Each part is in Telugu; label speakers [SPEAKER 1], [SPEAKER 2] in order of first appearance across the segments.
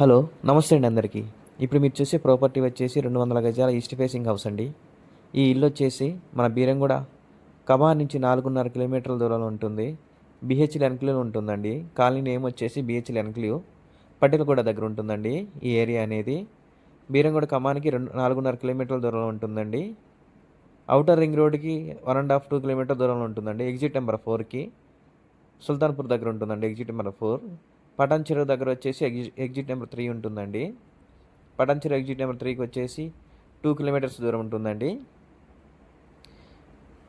[SPEAKER 1] హలో నమస్తే అండి అందరికీ. ఇప్పుడు మీరు చూసే ప్రాపర్టీ వచ్చేసి రెండు వందల గజాల ఈస్ట్ ఫేసింగ్ హౌస్ అండి. ఈ ఇల్లు వచ్చేసి మన బీరంగూడ కబార్ నుంచి నాలుగున్నర కిలోమీటర్ల దూరంలో ఉంటుంది. బిహెచ్ఎల్ ఎన్క్లేవ్ ఉంటుందండి. కాలనీ నేమ్ వచ్చేసి బిహెచ్ఎల్ ఎన్క్లేవ్ పటేలగూడ దగ్గర ఉంటుందండి. ఈ ఏరియా అనేది బీరంగూడ కమానికి రెండు నాలుగున్నర కిలోమీటర్ల దూరంలో ఉంటుందండి. అవుటర్ రింగ్ రోడ్కి one and half two kilometre దూరంలో ఉంటుందండి. ఎగ్జిట్ నెంబర్ ఫోర్కి సుల్తాన్పూర్ దగ్గర ఉంటుందండి. ఎగ్జిట్ నెంబర్ ఫోర్ పటాన్ చెరువు దగ్గర వచ్చేసి ఎగ్జి ఎగ్జిట్ నెంబర్ త్రీ ఉంటుందండి. పటాన్ చెరువు ఎగ్జిట్ నెంబర్ త్రీకి వచ్చేసి టూ కిలోమీటర్స్ దూరం ఉంటుందండి.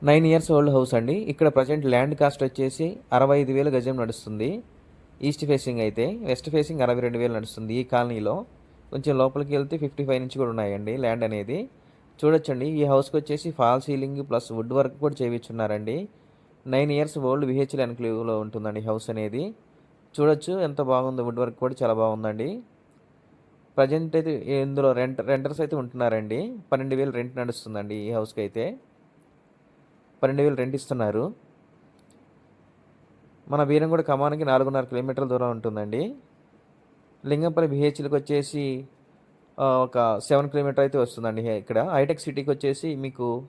[SPEAKER 1] నైన్ ఇయర్స్ ఓల్డ్ హౌస్ అండి. ఇక్కడ ప్రజెంట్ ల్యాండ్ కాస్ట్ వచ్చేసి అరవై ఐదు వేలు గజం నడుస్తుంది. ఈస్ట్ ఫేసింగ్ అయితే వెస్ట్ ఫేసింగ్ అరవై రెండు వేలు నడుస్తుంది ఈ కాలనీలో. కొంచెం లోపలికి వెళ్తే ఫిఫ్టీ ఫైవ్ నుంచి కూడా ఉన్నాయండి ల్యాండ్ అనేది. చూడొచ్చండి ఈ హౌస్కి వచ్చేసి fall ceiling plus wood work కూడా చేయించున్నారండి. నైన్ ఇయర్స్ ఓల్డ్ విహెచ్ఎల్ ఎన్క్లేవ్లో ఉంటుందండి హౌస్ అనేది. చూడొచ్చు. ఎంత బాగుందో వుడ్ వర్క్ కూడా చాలా బాగుందండి. ప్రజెంట్ అయితే ఇందులో రెంట్ రెంటర్స్ అయితే ఉంటున్నారండి. పన్నెండు వేలు రెంట్ నడుస్తుందండి ఈ హౌస్కి అయితే పన్నెండు వేలు రెంట్ ఇస్తున్నారు. మన బీరంగూడ కమానికి నాలుగున్నర కిలోమీటర్ల దూరం ఉంటుందండి. లింగంపల్లి బిహెచ్లకు వచ్చేసి ఒక సెవెన్ కిలోమీటర్ అయితే వస్తుందండి హే- ఇక్కడ. హైటెక్ సిటీకి వచ్చేసి మీకు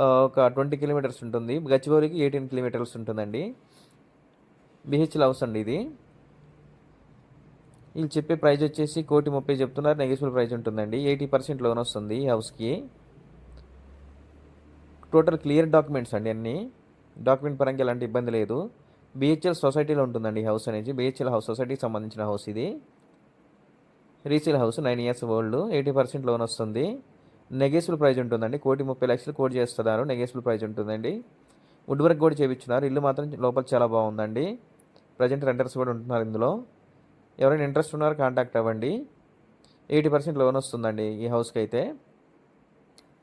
[SPEAKER 1] ఒక ట్వంటీ కిలోమీటర్స్ ఉంటుంది. గచ్చిబౌలికి ఎయిటీన్ కిలోమీటర్స్ ఉంటుందండి. బిహెచ్ఎల్ హౌస్ అండి ఇది. వీళ్ళు చెప్పే ప్రైస్ వచ్చేసి కోటి ముప్పై చెప్తున్నారు. నెగిసిబుల్ ప్రైస్ ఉంటుందండి. ఎయిటీ పర్సెంట్ లోన్ వస్తుంది హౌస్కి. టోటల్ క్లియర్ డాక్యుమెంట్స్ అండి అన్నీ. డాక్యుమెంట్ పరంగా ఎలాంటి ఇబ్బంది లేదు. బిహెచ్ఎల్ సొసైటీలో ఉంటుందండి ఈ హౌస్ అనేది. బిహెచ్ఎల్ హౌస్ సొసైటీకి సంబంధించిన హౌస్ ఇది. Resale house nine years old. Eighty percent loan వస్తుంది. నెగేసిబుల్ ప్రైజ్ ఉంటుందండి. కోటి ముప్పై లక్షలు కోటి చేస్తున్నారు. నెగేసిబుల్ ప్రైజ్ ఉంటుందండి. వుడ్ వర్క్ కూడా చేయించున్నారు ఇల్లు మాత్రం లోపల చాలా బాగుందండి. ప్రజెంట్ రెంటర్స్ కూడా ఉంటున్నారు ఇందులో. ఎవరైనా ఇంట్రెస్ట్ ఉన్నారో కాంటాక్ట్ అవ్వండి. ఎయిటీ పర్సెంట్ లోన్ వస్తుందండి ఈ హౌస్కి అయితే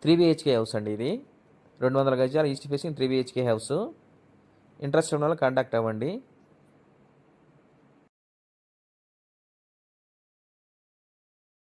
[SPEAKER 1] త్రీ బిహెచ్కే హౌస్ అండి ఇది. రెండు వందల గజాల east facing three BHK house interest ఉన్న వాళ్ళు కాంటాక్ట్ అవ్వండి.